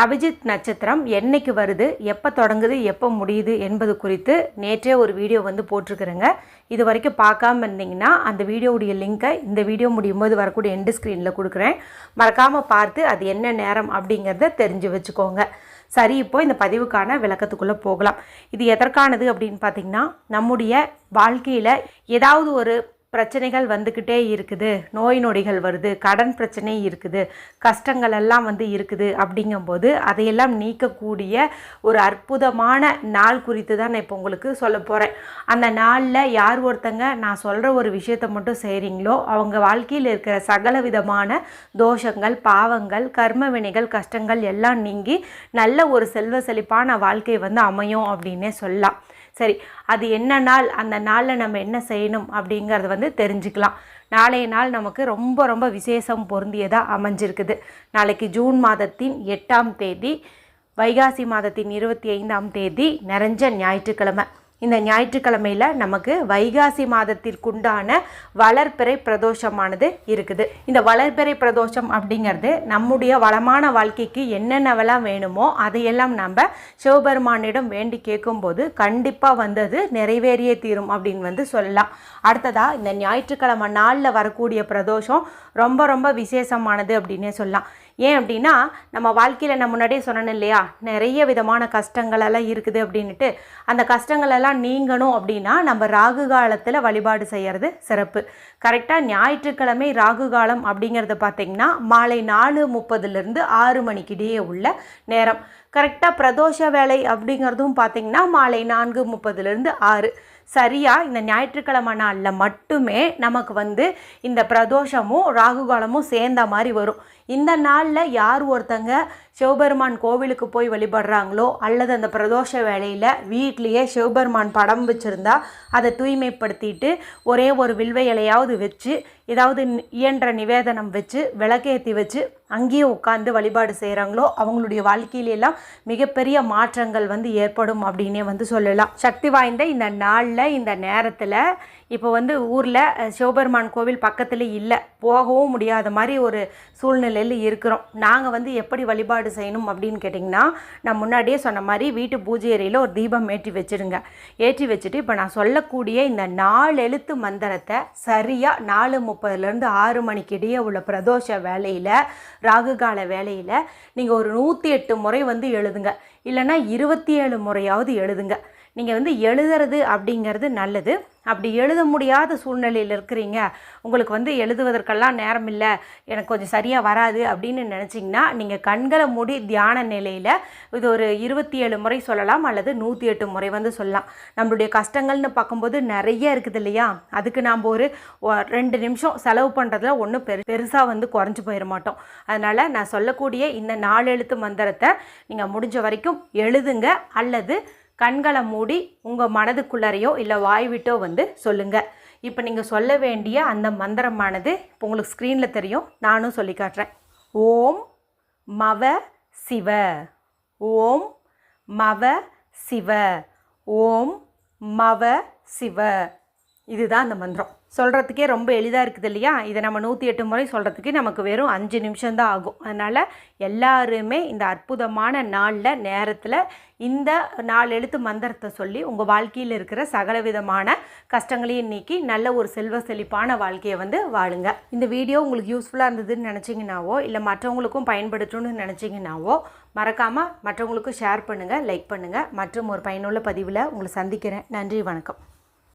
அபிஜித் நட்சத்திரம் என்னைக்கு வருது எப்போ தொடங்குது எப்போ முடியுது என்பது குறித்து நேற்றே ஒரு வீடியோ வந்து போட்டிருக்கிறேங்க. இது வரைக்கும் பார்க்காம இருந்தீங்கன்னா அந்த வீடியோவுடைய லிங்க்கை இந்த வீடியோ முடியும் போது வரக்கூடிய எண்டு ஸ்க்ரீனில் கொடுக்குறேன். மறக்காமல் பார்த்து அது என்ன நேரம் அப்படிங்கிறத தெரிஞ்சு வச்சுக்கோங்க. சரி இப்போ இந்த பதிவுக்கான விளக்கத்துக்குள்ளே போகலாம். இது எதற்கானது அப்படின்னு பார்த்தீங்கன்னா நம்முடைய வாழ்க்கையில் ஏதாவது ஒரு பிரச்சனைகள் வந்துக்கிட்டே இருக்குது. நோய் நொடிகள் வருது. கடன் பிரச்சனை இருக்குது. கஷ்டங்கள் எல்லாம் வந்து இருக்குது அப்படிங்கும்போது அதையெல்லாம் நீக்கக்கூடிய ஒரு அற்புதமான நாள் குறித்து தான் நான் இப்போ உங்களுக்கு சொல்ல போகிறேன் அந்த நாளில் யார் ஒருத்தங்க நான் சொல்கிற ஒரு விஷயத்தை மட்டும் செய்கிறீங்களோ அவங்க வாழ்க்கையில் இருக்கிற சகல விதமான தோஷங்கள் பாவங்கள் கர்ம வினைகள் கஷ்டங்கள் எல்லாம் நீங்கி நல்ல ஒரு செல்வ செழிப்பான வாழ்க்கை வந்து அமையும் அப்படின்னே சொல்லலாம். சரி அது என்ன நாள் அந்த நாளில் நம்ம என்ன செய்யணும் அப்படிங்கிறது வந்து தெரிஞ்சுக்கலாம். நாளைய நாள் நமக்கு ரொம்ப ரொம்ப விசேஷம் பொருந்தியதாக அமைஞ்சிருக்குது. நாளைக்கு ஜூன் மாதத்தின் எட்டாம் தேதி வைகாசி மாதத்தின் இருபத்தி ஐந்தாம் தேதி நிறைஞ்ச ஞாயிற்றுக்கிழமை. இந்த ஞாயிற்றுக்கிழமையில் நமக்கு வைகாசி மாதத்திற்குண்டான வளர்பிறை பிரதோஷமானது இருக்குது. இந்த வளர்பிறை பிரதோஷம் அப்படிங்கிறது நம்முடைய வளமான வாழ்க்கைக்கு என்னென்னவெல்லாம் வேணுமோ அதையெல்லாம் நம்ம சிவபெருமானிடம் வேண்டி கேட்கும்போது கண்டிப்பாக வந்தது நிறைவேறியே தீரும் அப்படின்னு வந்து சொல்லலாம். அடுத்ததாக இந்த ஞாயிற்றுக்கிழமை நாளில் வரக்கூடிய பிரதோஷம் ரொம்ப ரொம்ப விசேஷமானது அப்படின்னே சொல்லலாம். ஏன் அப்படின்னா நம்ம வாழ்க்கையில் நான் முன்னாடியே சொன்னேன் இல்லையா? நிறைய விதமான கஷ்டங்களெல்லாம் இருக்குது அப்படின்ட்டு அந்த கஷ்டங்களெல்லாம் நீங்கணும் அப்படின்னா நம்ம ராகு காலத்தில் வழிபாடு செய்கிறது சிறப்பு. கரெக்டாக ஞாயிற்றுக்கிழமை ராகு காலம் அப்படிங்கிறத பார்த்திங்கன்னா மாலை நாலு முப்பதுலேருந்து ஆறு மணிக்கிடையே உள்ள நேரம். கரெக்டாக பிரதோஷ வேலை அப்படிங்கிறதும் பார்த்திங்கன்னா மாலை நான்கு முப்பதுலேருந்து ஆறு. சரியாக இந்த ஞாயிற்றுக்கிழமை நாளில் மட்டுமே நமக்கு வந்து இந்த பிரதோஷமும் ராகுகாலமும் சேர்ந்த மாதிரி வரும். இந்த நாளில் யார் ஒருத்தங்க சிவபெருமான் கோவிலுக்கு போய் வழிபடுறாங்களோ அல்லது அந்த பிரதோஷ வேலையில் வீட்லேயே சிவபெருமான் படம் வச்சுருந்தா அதை தூய்மைப்படுத்திட்டு ஒரே ஒரு வில்வ இலையாவது வச்சு ஏதாவது இயன்ற நிவேதனம் வச்சு விளக்கேற்றி வச்சு அங்கேயே உட்காந்து வழிபாடு செய்கிறாங்களோ அவங்களுடைய வாழ்க்கையிலெல்லாம் மிகப்பெரிய மாற்றங்கள் வந்து ஏற்படும் அப்படின்னே வந்து சொல்லலாம். சக்தி வாய்ந்த இந்த நாளில் இந்த நேரத்தில் இப்போ வந்து ஊரில் சிவபெருமான் கோவில் பக்கத்தில் இல்லை. போகவும் முடியாத மாதிரி ஒரு சூழ்நிலையில் இருக்கிறோம். நாங்கள் வந்து எப்படி வழிபாடு செய்யணும் அப்படின்னு கேட்டிங்கன்னா நான் முன்னாடியே சொன்ன மாதிரி வீட்டு பூஜை அறையில் ஒரு தீபம் ஏற்றி வச்சுருங்க ஏற்றி வச்சுட்டு இப்போ நான் சொல்லக்கூடிய இந்த நாலு எழுத்து மந்திரத்தை சரியாக நாலு முப்பதுலேருந்து ஆறு மணிக்கு இடையே உள்ள பிரதோஷ வேலையில் ராகுகால வேலையில் நீங்கள் ஒரு நூற்றி எட்டு முறை வந்து எழுதுங்க. இல்லைன்னா இருபத்தி ஏழு முறையாவது எழுதுங்க. நீங்கள் வந்து எழுதுறது அப்படிங்கிறது நல்லது. அப்படி எழுத முடியாத சூழ்நிலையில் இருக்கிறீங்க. உங்களுக்கு வந்து எழுதுவதற்கெல்லாம் நேரம் இல்லை. எனக்கு கொஞ்சம் சரியாக வராது அப்படின்னு நினச்சிங்கன்னா நீங்கள் கண்களை மூடி தியான நிலையில் இது ஒரு இருபத்தி ஏழு முறை சொல்லலாம் அல்லது நூற்றி எட்டு முறை வந்து சொல்லலாம். நம்மளுடைய கஷ்டங்கள்னு பார்க்கும்போது நிறைய இருக்குது இல்லையா? அதுக்கு நாம் ஒரு ஒ- ரெண்டு நிமிஷம் செலவு பண்ணுறதுல ஒன்றும் பெரு பெருசாக வந்து குறைஞ்சி போயிட மாட்டோம். அதனால் நான் சொல்லக்கூடிய இந்த நாலு எழுத்து மந்திரத்தை நீங்கள் முடிஞ்ச வரைக்கும் எழுதுங்க அல்லது கண்களை மூடி உங்கள் மனதுக்குள்ளறையோ இல்லை வாய் விட்டோ வந்து சொல்லுங்கள் இப்போ நீங்கள் சொல்ல வேண்டிய அந்த மந்திரமானது இப்போ உங்களுக்கு ஸ்க்ரீனில் தெரியும். நானும் சொல்லி காட்டுறேன். ஓம் மவ சிவ. ஓம் மவ சிவ. ஓம் மவ சிவ. இதுதான் அந்த மந்திரம். சொல்கிறதுக்கே ரொம்ப எளிதாக இருக்குது இல்லையா? இதை நம்ம நூற்றி எட்டு முறை சொல்கிறதுக்கு நமக்கு வெறும் அஞ்சு நிமிஷம்தான் ஆகும். அதனால் எல்லாருமே இந்த அற்புதமான நாளில் நேரத்தில் இந்த நாலு எழுத்து மந்திரத்தை சொல்லி உங்கள் வாழ்க்கையில் இருக்கிற சகல விதமான கஷ்டங்களையும் நீக்கி நல்ல ஒரு செல்வ செழிப்பான வாழ்க்கையை வந்து வாழுங்க. இந்த வீடியோ உங்களுக்கு யூஸ்ஃபுல்லாக இருந்ததுன்னு நினச்சிங்கனாவோ இல்லை மற்றவங்களுக்கும் பயன்படுத்தணும்னு நினச்சிங்கனாவோ மறக்காமல் மற்றவங்களுக்கும் ஷேர் பண்ணுங்கள் லைக் பண்ணுங்கள் மற்றும் ஒரு பயனுள்ள பதிவில் உங்களை சந்திக்கிறேன். நன்றி வணக்கம்.